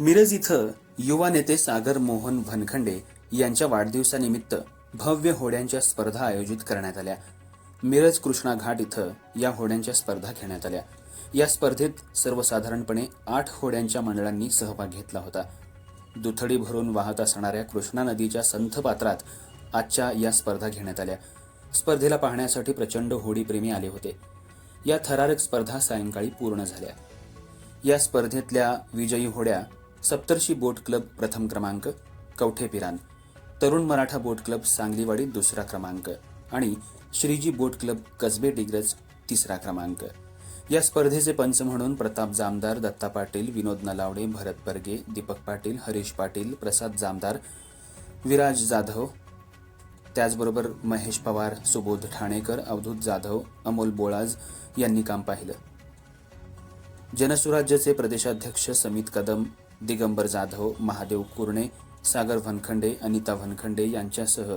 मिरज इथं युवा नेते सागर मोहन भनखंडे यांच्या वाढदिवसानिमित्त भव्य होड्यांच्या स्पर्धा आयोजित करण्यात आल्या. मिरज कृष्णा घाट इथं या होड्यांच्या स्पर्धा घेण्यात आल्या. या स्पर्धेत सर्वसाधारणपणे आठ होड्यांच्या मंडळांनी सहभाग घेतला होता. दुथडी भरून वाहत असणाऱ्या कृष्णा नदीच्या संथ पात्रात आजच्या या स्पर्धा घेण्यात आल्या. स्पर्धेला पाहण्यासाठी प्रचंड होडीप्रेमी आले होते. या थरारक स्पर्धा सायंकाळी पूर्ण झाल्या. या स्पर्धेतल्या विजयी होड्या सप्तर्षी बोट क्लब प्रथम क्रमांक कवठे पिरान तरुण मराठा बोट क्लब सांगलीवाडी दुसरा क्रमांक आणि श्रीजी बोट क्लब कसबे डिग्रज तिसरा क्रमांक. या स्पर्धेचे पंच म्हणून प्रताप जामदार दत्ता पाटील विनोद नलावडे भरत बर्गे दीपक पाटील हरीश पाटील प्रसाद जामदार विराज जाधव त्याचबरोबर महेश पवार सुबोध ठाणेकर अवधूत जाधव अमोल बोळाज यांनी काम पाहिलं. जनसुराज्याचे प्रदेशाध्यक्ष समित कदम दिगंबर जाधव महादेव कुरणे सागर वनखंडे अनिता वनखंडे यांच्यासह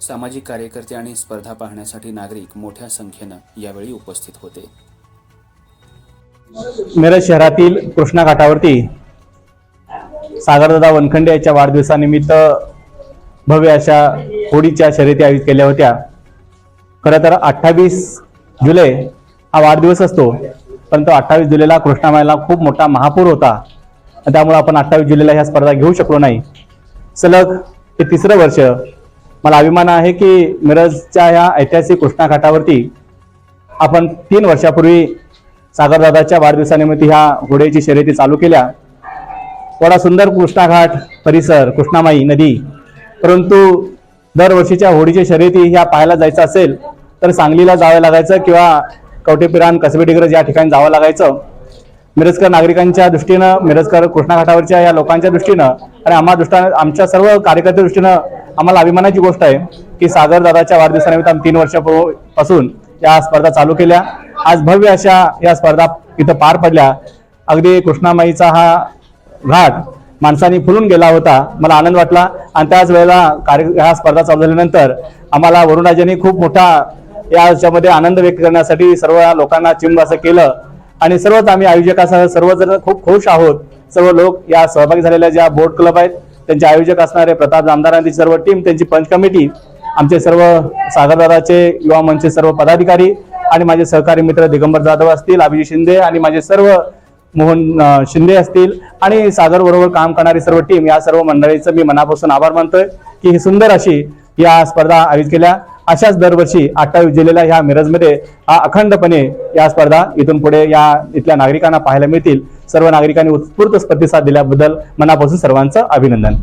सामाजिक कार्यकर्ते आणि स्पर्धा पाहण्यासाठी नागरिक मोठ्या संख्येनं यावेळी उपस्थित होते. मिरज शहरातील कृष्णा घाटावरती सागरदादा वनखंडे यांच्या वाढदिवसानिमित्त भव्य अशा होडीच्या शर्यती आयोजित केल्या होत्या. खरं तर अठ्ठावीस जुलै हा वाढदिवस असतो परंतु अठ्ठावीस जुलैला कृष्णामाईला खूप मोठा महापूर होता. त्यामुळे आपण अठ्ठावीस जुलैला ह्या स्पर्धा घेऊ शकलो नाही. सलग हे तिसरं वर्ष मला अभिमान आहे की मिरजच्या ह्या ऐतिहासिक कृष्णा घाटावरती आपण तीन वर्षापूर्वी सागरदादाच्या वाढदिवसानिमित्त ह्या घोड्याची शर्यती चालू केल्या. थोडा सुंदर कृष्णाघाट परिसर कृष्णामाई नदी परंतु दरवर्षीच्या होडीच्या शर्यती ह्या पाहायला जायचं असेल तर सांगलीला जावं लागायचं किंवा कवटेपिरान कसबे डिग्रज या ठिकाणी जावं लागायचं. मिरजकर नागरिकांच्या दृष्टीनं मिरजकर कृष्णाघाटावरच्या या लोकांच्या दृष्टीनं आणि आम्हा दृष्टीनं आमच्या सर्व कार्यकर्त्या दृष्टीनं आम्हाला अभिमानाची गोष्ट आहे की सागर दादाच्या वाढदिवसानिमित्त आम्ही तीन वर्षापासून या स्पर्धा चालू केल्या. आज भव्य अशा या स्पर्धा इथं पार पडल्या. अगदी कृष्णामाईचा हा घाट माणसांनी फुलून गेला होता. मला आनंद वाटला. आणि त्याच वेळेला कार्य ह्या स्पर्धा चालू झाल्यानंतर आम्हाला वरुणाजींनी खूप मोठा याच्यामध्ये आनंद व्यक्त करण्यासाठी सर्व लोकांना चिंब असं केलं. आणि सर्वच आम्ही आयोजकासह सर्वजण खूप खुश आहोत. सर्व लोक या सहभागी झालेल्या ज्या बोर्ड क्लब आहेत त्यांचे आयोजक असणारे प्रताप जामदारांची सर्व टीम त्यांची पंच कमिटी आमचे सर्व सागरदादाचे युवा मंचचे सर्व पदाधिकारी आणि माझे सहकारी मित्र दिगंबर जाधव असतील अभिजित शिंदे आणि माझे सर्व मोहन शिंदे असतील आणि सागर बरोबर काम करणारी सर्व टीम या सर्व मंडळीचं मी मनापासून आभार मानतोय की ही सुंदर अशी या स्पर्धा आयोजित केल्या. अशाच दरवर्षी अठ्ठावीस जिल्ह्याला ह्या मिरजमध्ये हा अखंडपणे या स्पर्धा इथून पुढे या इथल्या नागरिकांना पाहायला मिळतील. सर्व नागरिकांनी उत्स्फूर्त प्रतिसाद दिल्याबद्दल मनापासून सर्वांचं अभिनंदन.